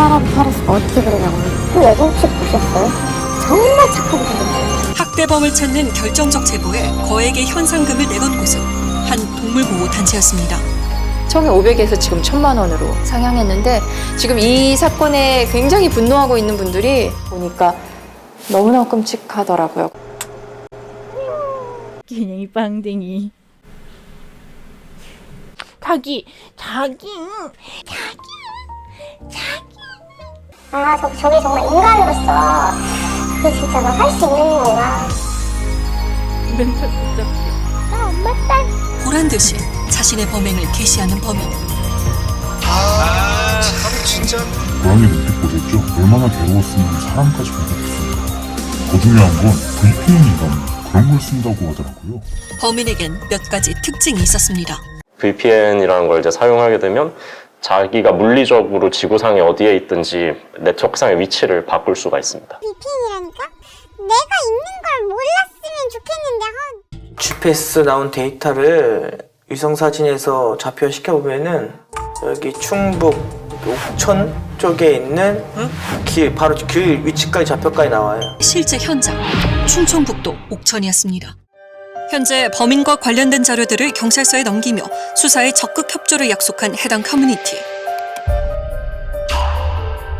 사람 살아서 어떻게 그러냐고. 그 여자 혹시 보셨어요? 정말 착하게 생겼어요. 학대범을 찾는 결정적 제보에 거액의 현상금을 내건 곳은 한 동물보호 단체였습니다. 처음에 500에서 지금 1000만 원으로 상향했는데 지금 이 사건에 굉장히 분노하고 있는 분들이 보니까 너무나 끔찍하더라고요. 그냥 이 빵댕이. 자기, 자기. 아, 저, 저게 정말 인간으로서 그게 진짜 막 할 수 있는 건가. 멘탈 못 잡게. 나 엄마 딸. 보란 듯이 자신의 범행을 개시하는 범인. 고양이 눈빛 보셨죠? 얼마나 괴로웠으면 사람까지 공격했을까. 더 중요한 건 VPN이란 그런 걸 쓴다고 하더라고요. 범인에겐 몇 가지 특징이 있었습니다. VPN이라는 걸 이제 사용하게 되면 자기가 물리적으로 지구상에 어디에 있든지 네트워크상의 위치를 바꿀 수가 있습니다. VPN이라니까? 내가 있는 걸 몰랐으면 좋겠는데, 헌. GPS 나온 데이터를 위성 사진에서 좌표시켜 보면은 여기 충북 옥천 쪽에 있는 길 바로 길 위치까지 좌표까지 나와요. 실제 현장 충청북도 옥천이었습니다. 현재 범인과 관련된 자료들을 경찰서에 넘기며 수사에 적극 협조를 약속한 해당 커뮤니티.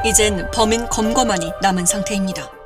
이젠 범인 검거만이 남은 상태입니다.